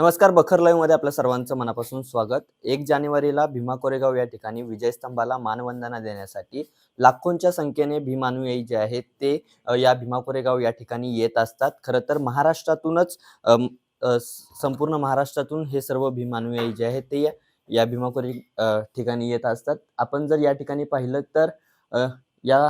नमस्कार बखर लाईव्हमध्ये आपल्या सर्वांचं मनापासून स्वागत. एक जानेवारीला भीमा कोरेगाव या ठिकाणी विजयस्तंभाला मानवंदना देण्यासाठी लाखोंच्या संख्येने भीमानुयायी जे आहेत ते या भीमा कोरेगाव या ठिकाणी येत असतात. खरं तर महाराष्ट्रातूनच संपूर्ण महाराष्ट्रातून हे सर्व भीमानुयायी जे आहेत ते या- भीमा कोरे ठिकाणी येत असतात. आपण जर या ठिकाणी पाहिलं तर या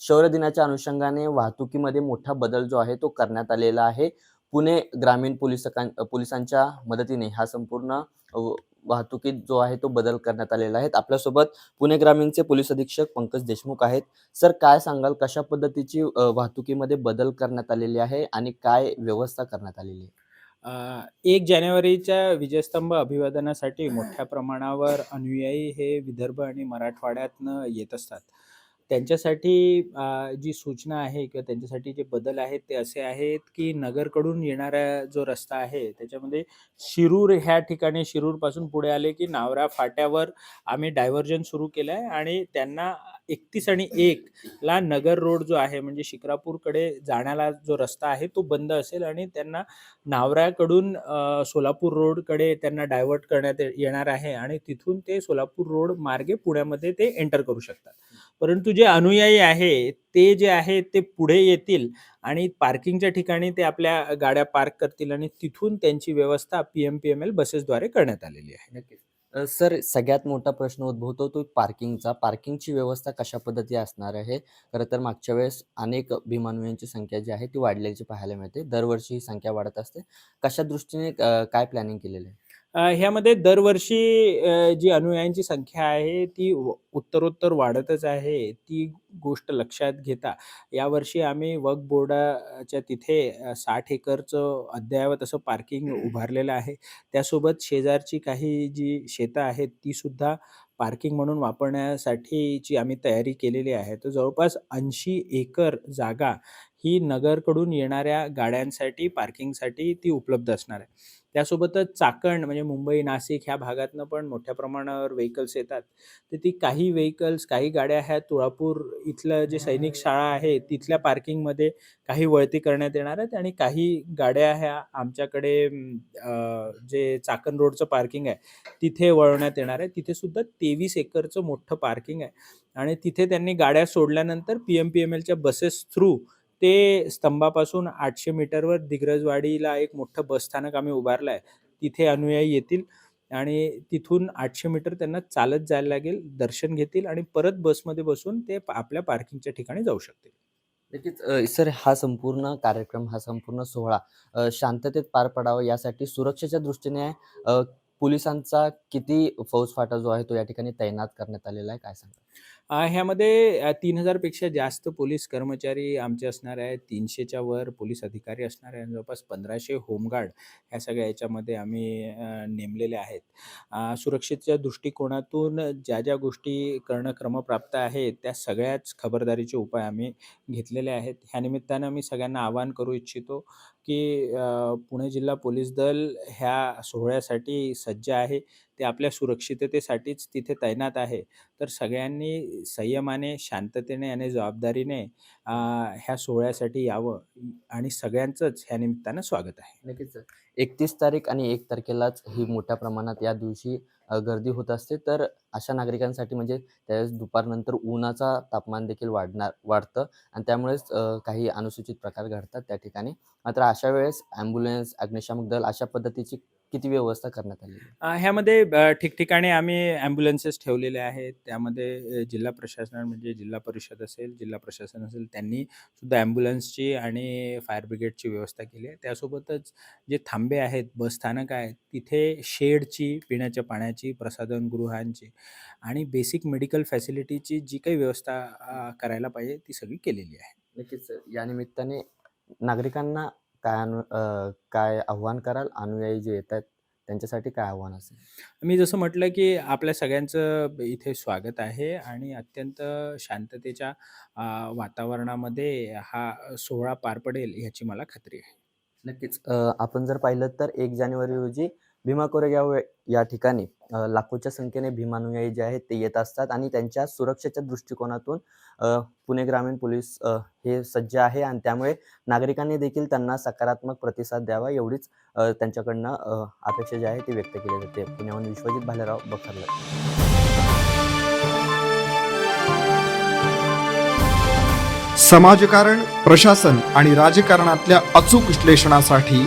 शौर्य दिनाच्या अनुषंगाने वाहतुकीमध्ये मोठा बदल जो आहे तो करण्यात आलेला आहे. पुणे ग्रामीण पोलिसकां पोलिसांच्या मदतीने हा संपूर्ण वाहतुकीत जो आहे तो बदल करण्यात आलेला आहे. आपल्यासोबत पुणे ग्रामीणचे पोलीस अधीक्षक पंकज देशमुख आहेत. सर काय सांगाल? कशा पद्धतीची वाहतुकीमध्ये बदल करण्यात आलेली आहे आणि काय व्यवस्था करण्यात आलेली आहे? एक जानेवारीच्या विजयस्तंभ अभिवादनासाठी मोठ्या प्रमाणावर अनुयायी हे विदर्भ आणि मराठवाड्यातनं येत असतात. त्यांच्यासाठी जी सूचना आहे किंवा त्यांच्यासाठी जे बदल आहेत ते असे आहेत, की नगरकडून येणारा जो रस्ता आहे त्याच्यामध्ये शिरूर ह्या ठिकाणी शिरूरपासून पुढे आले, की नावरा फाट्यावर आम्ही डायव्हर्जन सुरू केलं आहे आणि त्यांना 31 आणि एक ला नगर रोड जो आहे म्हणजे शिक्रापूरकडे जाण्याला जो रस्ता आहे तो बंद असेल आणि त्यांना नावऱ्याकडून सोलापूर रोडकडे त्यांना डायव्हर्ट करण्यात येणार आहे आणि तिथून ते सोलापूर रोड मार्गे पुण्यामध्ये ते एंटर करू शकतात. परंतु जे अनुयायी आहे ते जे आहे ते पुढे येतील आणि पार्किंगच्या ठिकाणी ते आपल्या गाड्या पार्क करतील आणि तिथून त्यांची व्यवस्था पी-एम-पी-एम-एल बसेसद्वारे करण्यात आलेली आहे. नक्कीच. अ, सर सगळ्यात मोठा प्रश्न उद्भवतो तो पार्किंगचा. पार्किंगची व्यवस्था कशा पद्धती असणार आहे? खरं तर मागच्या वेळेस अनेक भीमानुयांची संख्या जी आहे ती वाढल्याची पाहायला मिळते. दरवर्षी ही संख्या वाढत असते. कशा दृष्टीने अ, काय प्लॅनिंग केलेलं आहे? ह्यामध्ये दरवर्षी जी अनुयायांची संख्या आहे ती उत्तरोत्तर वाढतच आहे. ती गोष्ट लक्षात घेता यावर्षी आम्ही वक्फ बोर्डाच्या तिथे 60 एकरचं अद्ययावत असं पार्किंग उभारलेलं आहे. त्यासोबत शेजारची काही जी शेतं आहेत तीसुद्धा पार्किंग म्हणून वापरण्यासाठीची आम्ही तयारी केलेली आहे. तर जवळपास 80 एकर जागा ही नगरकडून येणाऱ्या गाड्यांसाठी पार्किंगसाठी ती उपलब्ध असणार आहे. त्यासोबतच चाकण म्हणजे मुंबई, नाशिक ह्या भागातनं पण मोठ्या प्रमाणावर व्हेइकल्स येतात. तर ती काही व्हेइकल्स, काही गाड्या ह्या तुळापूर इथलं जे सैनिक शाळा आहे तिथल्या पार्किंगमध्ये काही वळती करण्यात येणार आहेत आणि काही गाड्या ह्या आमच्याकडे जे चाकण रोडचं पार्किंग आहे तिथे वळवण्यात येणार आहे. तिथे सुद्धा 23 एकरचं मोठं पार्किंग आहे आणि तिथे त्यांनी गाड्या सोडल्यानंतर पी-एम-पी-एम-एलच्या बसेस थ्रू ते स्तंभापासून आठशे मीटरवर दिग्रजवाडीला एक मोठं बसस्थानक आम्ही उभारलं आहे. तिथे अनुयायी येतील आणि तिथून आठशे मीटर त्यांना चालत जायला लागेल, दर्शन घेतील आणि परत बसमध्ये बसून ते आपल्या पार्किंगच्या ठिकाणी जाऊ शकतील. नक्कीच सर हा संपूर्ण कार्यक्रम हा संपूर्ण सोहळा शांततेत पार पडावा यासाठी सुरक्षेच्या दृष्टीने पोलिसांचा किती फौजफाटा जो आहे तो या ठिकाणी तैनात करण्यात आलेला आहे काय सांगा ह्यामध्ये तीन हजारपेक्षा जास्त पोलीस कर्मचारी आमचे असणार आहेत. 300च्या वर पोलीस अधिकारी असणार आहे जवळपास पंधराशे होमगार्ड ह्या सगळ्या याच्यामध्ये आम्ही नेमलेले आहेत. सुरक्षेच्या दृष्टिकोनातून ज्या ज्या गोष्टी करणं क्रमप्राप्त आहेत, त्या सगळ्याच खबरदारीचे उपाय आम्ही घेतलेले आहेत. ह्या निमित्तानं मी सगळ्यांना आवाहन करू इच्छितो, की पुणे जिल्हा पोलीस दल ह्या सोहळ्यासाठी सज्ज आहे. ते आपल्या सुरक्षिततेसाठीच तिथे तैनात आहे. तर सगळ्यांनी संयमाने, शांततेने आणि जबाबदारीने ह्या सोहळ्यासाठी यावं आणि सगळ्यांचंच ह्या निमित्तानं स्वागत आहे. नक्कीच एकतीस तारीख आणि एक तारखेलाच ही मोठ्या प्रमाणात या दिवशी गर्दी होत असते. तर अशा नागरिकांसाठी म्हणजे त्यावेळेस दुपारनंतर उन्हाचा तापमान देखील वाढणार वाढतं आणि त्यामुळेच काही अनुसूचित प्रकार घडतात त्या ठिकाणी. मात्र अशा वेळेस ॲम्ब्युलन्स, अग्निशामक दल अशा पद्धतीची किती व्यवस्था करण्यात आली ह्यामध्ये ठिकठिकाणी आम्ही ॲम्ब्युलन्सेस ठेवलेले आहेत. त्यामध्ये जिल्हा प्रशासन म्हणजे जिल्हा परिषद असेल, जिल्हा प्रशासन असेल त्यांनी सुद्धा ॲम्ब्युलन्सची आणि फायर ब्रिगेडची व्यवस्था केली आहे. त्यासोबतच जे थांबे आहेत, बसस्थानक आहेत, तिथे शेडची, पिण्याच्या पाण्याची, प्रसाधनगृहांची आणि बेसिक मेडिकल फॅसिलिटीची जी काही व्यवस्था अ, करायला पाहिजे ती सगळी केलेली आहे. नक्कीच सर. या निमित्ताने नागरिकांना काय अनु अ, काय आव्हान कराल? अनुयायी जे येत आहेत त्यांच्यासाठी काय आव्हान असेल? मी जसं म्हटलं, की आपल्या सगळ्यांचं इथे स्वागत आहे आणि अत्यंत शांततेच्या अ, वातावरणामध्ये हा सोहळा पार पडेल ह्याची मला खात्री आहे. नक्कीच. अ, आपण जर पाहिलं तर 1 जानेवारी रोजी भीमा कोरेगाव या ठिकाणी लाखोच्या संख्येने भीमानुयायी जे आहेत ते येत असतात आणि त्यांच्या सुरक्षेच्या दृष्टिकोनातून पुणे ग्रामीण पोलीस हे सज्ज आहे आणि त्यामुळे नागरिकांनी देखील त्यांना सकारात्मक प्रतिसाद द्यावा एवढीच त्यांच्याकडनं अपेक्षा जी आहे ती व्यक्त केली जाते. पुण्याहून विश्वजित भालेराव बखरला. समाजकारण प्रशासन आणि राजकारणातल्या अचूक विश्लेषणासाठी